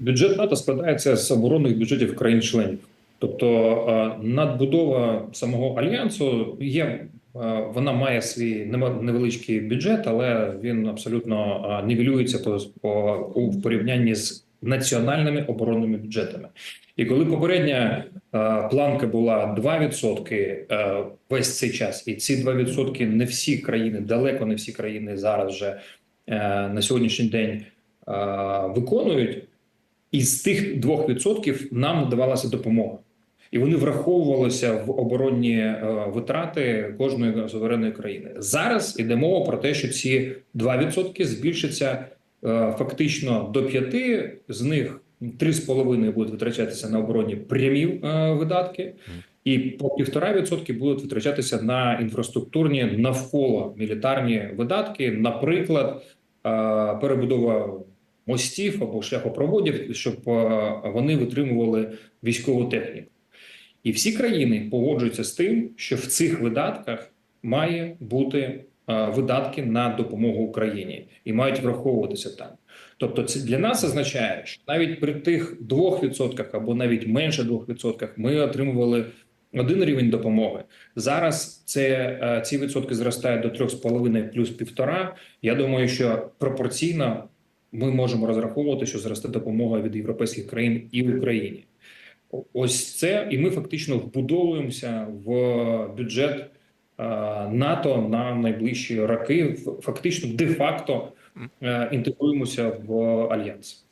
Бюджет НАТО складається з оборонних бюджетів країн-членів. Тобто е, надбудова самого альянсу є, е, вона має свій невеличкий бюджет, але він абсолютно е, нівелюється по, по у порівнянні з національними оборонними бюджетами. І коли попередня планка була 2% е, весь цей час, і ці 2% не всі країни, далеко не всі країни зараз вже на сьогоднішній день виконують. Із тих 2% нам надавалася допомога, і вони враховувалися в оборонні е, витрати кожної суверенної країни. Зараз іде мова про те, що ці 2% збільшаться е, фактично до 5%, з них 3,5% будуть витрачатися на оборонні прямі е, видатки, і по 1,5% будуть витрачатися на інфраструктурні навколо мілітарні видатки, наприклад, перебудова мостів або шляхопроводів, щоб е, вони витримували військову техніку. І всі країни погоджуються з тим, що в цих видатках має бути е, видатки на допомогу Україні і мають враховуватися там. Тобто, це для нас означає, що навіть при тих 2% або навіть менше 2% ми отримували один рівень допомоги. Зараз це е, ці відсотки зростають до 3,5 плюс 1,5. Я думаю, що пропорційно ми можемо розраховувати, що зросте допомога від європейських країн і Україні. Ось це, і ми фактично вбудовуємося в бюджет е, НАТО на найближчі роки. Фактично, де-факто е, інтегруємося в альянс.